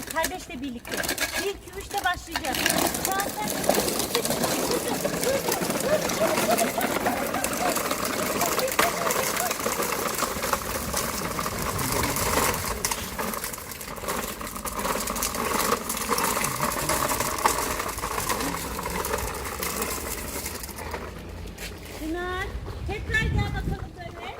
Aynen kardeşle birlikte. İlk yürüyüşte başlayacağız. Şu an sen... Pınar, tekrar gel bakalım böyle.